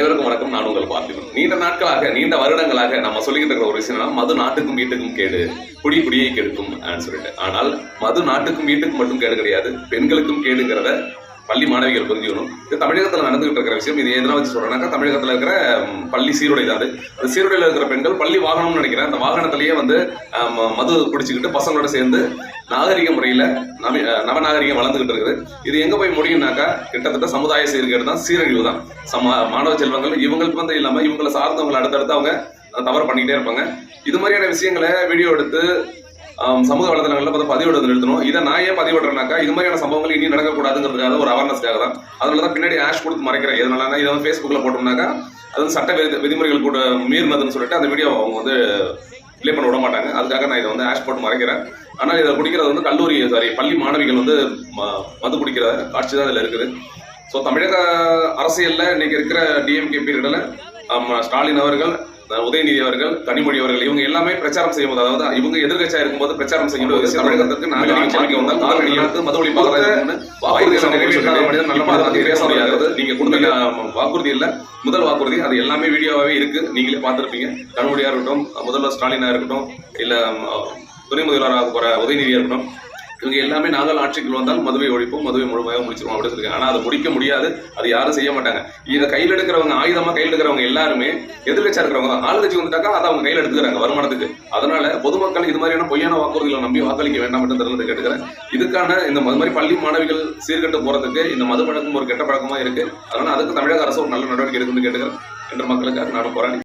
அனைவருக்கும் வணக்கம். நான் உங்கள் பார்த்திபன். நீண்ட நாட்களாக நீண்ட வருடங்களாக நம்ம சொல்லிக்கிட்டு இருக்கிற ஒரு விஷயம் மது நாட்டுக்கும் வீட்டுக்கும் கேடு. குடி குடியை கெடுக்கும் அப்படின்னு சொல்லிட்டு. ஆனால் மது நாட்டுக்கும் வீட்டுக்கும் மட்டும் கேடு கிடையாது. பெண்களுக்கும் கேடுங்கிறத பள்ளி மாணவிகள் புரிஞ்சுக்கணும் இது தமிழகத்தில் நடந்துகிட்டு இருக்கிற விஷயம். இது எதனா வச்சு சொல்றேன்னாக்கா தமிழகத்தில் இருக்கிற பள்ளி சீருடை தான் அது. அந்த சீருடையில் இருக்கிற பெண்கள் பள்ளி வாகனம்னு நினைக்கிறேன். அந்த வாகனத்திலேயே வந்து மது குடிச்சுக்கிட்டு பசங்களோட சேர்ந்து நாகரிக முறையில் நவ நவநாகரிகம் வளர்ந்துகிட்டு இருக்குது. இது எங்கே போய் முடியும்னாக்கா கிட்டத்தட்ட சமுதாய சீர்கேடு தான் சீரழிவு தான். சம மாணவ செல்வங்கள் இவங்களுக்கு வந்து இல்லாமல் இவங்களை சார்ந்தவங்களை அடுத்தடுத்து அவங்க தவறு பண்ணிக்கிட்டே இருப்பாங்க. இது மாதிரியான விஷயங்களை வீடியோ எடுத்து சமூக வலைதளங்களில் பார்த்து பதிவிடுறது நிறுத்தணும். இதை நான் ஏன் பதிவிடுறேன்னாக்கா இது மாதிரியான சம்பவங்கள் இனி நடக்கக்கூடாதுங்கிறதுக்காக ஒரு அவேர்னஸ்க்காக தான். அதனால தான் பின்னாடி ஆஷ் கொடுத்து மறைக்கிறேன். எதனால இதை வந்து ஃபேஸ்புக்கில் போட்டோம்னாக்கா அது வந்து சட்ட விதி விதிமுறைகள் கூட மீறினதுன்னு சொல்லிட்டு அந்த வீடியோ அவங்க வந்து பிளே பண்ண விட மாட்டாங்க. அதுக்காக நான் இதை வந்து ஆஷ் போட்டு மறைக்கிறேன். ஆனால் இதை குடிக்கிறது வந்து கல்லூரி சாரி பள்ளி மாணவிகள் வந்து ம- மது குடிக்கிற காட்சி தான் இதில் இருக்குது. ஸோ தமிழக அரசியலில் இன்னைக்கு இருக்கிற டிஎம்கே பீரியடில் ஸ்டாலின் அவர்கள் உதயநிதி அவர்கள் கனிமொழி அவர்கள் இவங்க எல்லாமே பிரச்சாரம் செய்யும் போது அதாவது இவங்க எதிர்கட்சியா இருக்கும்போது பிரச்சாரம் செய்யும் போது தமிழகத்துக்கு நாங்கள் ஆட்சிக்கு வந்தால் நாங்கள் அடியாத்து மது ஒழிப்பாக வாக்குறுதி நிறைவேற்றாத மனிதன் நல்ல மாதிரி பேச முடியாது. நீங்க கொடுத்த வாக்குறுதி இல்ல. முதல் வாக்குறுதி அது எல்லாமே வீடியோவாவே இருக்கு. நீங்களே பார்த்திருப்பீங்க. கனிமொழியா இருக்கட்டும் முதல்வர் ஸ்டாலினா இருக்கட்டும் இல்ல துணை முதல்வராக போற உதயநிதியா இருக்கட்டும் இவங்க எல்லாமே நாங்கள் ஆட்சிக்கு வந்தால் மதுவை ஒழிப்போம் மதுவை முழுமையாக முடிச்சிருவோம் அப்படின்னு சொல்லியிருக்காங்க ஆனால் அதை முடிக்க முடியாது. அது யாரும் செய்ய மாட்டாங்க. இதை கையில் எடுக்கிறவங்க ஆயுதமாக கையில் எடுக்கிறவங்க எல்லாருமே எதிர்கட்சியாக இருக்கிறவங்க தான். ஆளுங்கட்சி வந்துட்டாக்கா அதை அவங்க கையில் எடுத்துக்கிறாங்க வருமானத்துக்கு. அதனால பொதுமக்கள் இது மாதிரியான பொய்யான வாக்குறுதிகளை நம்பி வாக்களிக்க வேண்டாம் என்று தெரிந்து கேட்டுக்கிறேன். இதுக்கான இந்த மது மாதிரி பள்ளி மாணவிகள் சீர்கெட்டு போறதுக்கு இந்த மது பழக்கம் ஒரு கெட்ட பழக்கமாக இருக்கு. அதனால அதுக்கு தமிழக அரசு ஒரு நல்ல நடவடிக்கை எடுக்குன்னு கேட்டுக்கிறேன். என்ற மக்களுக்காக நான் போராடி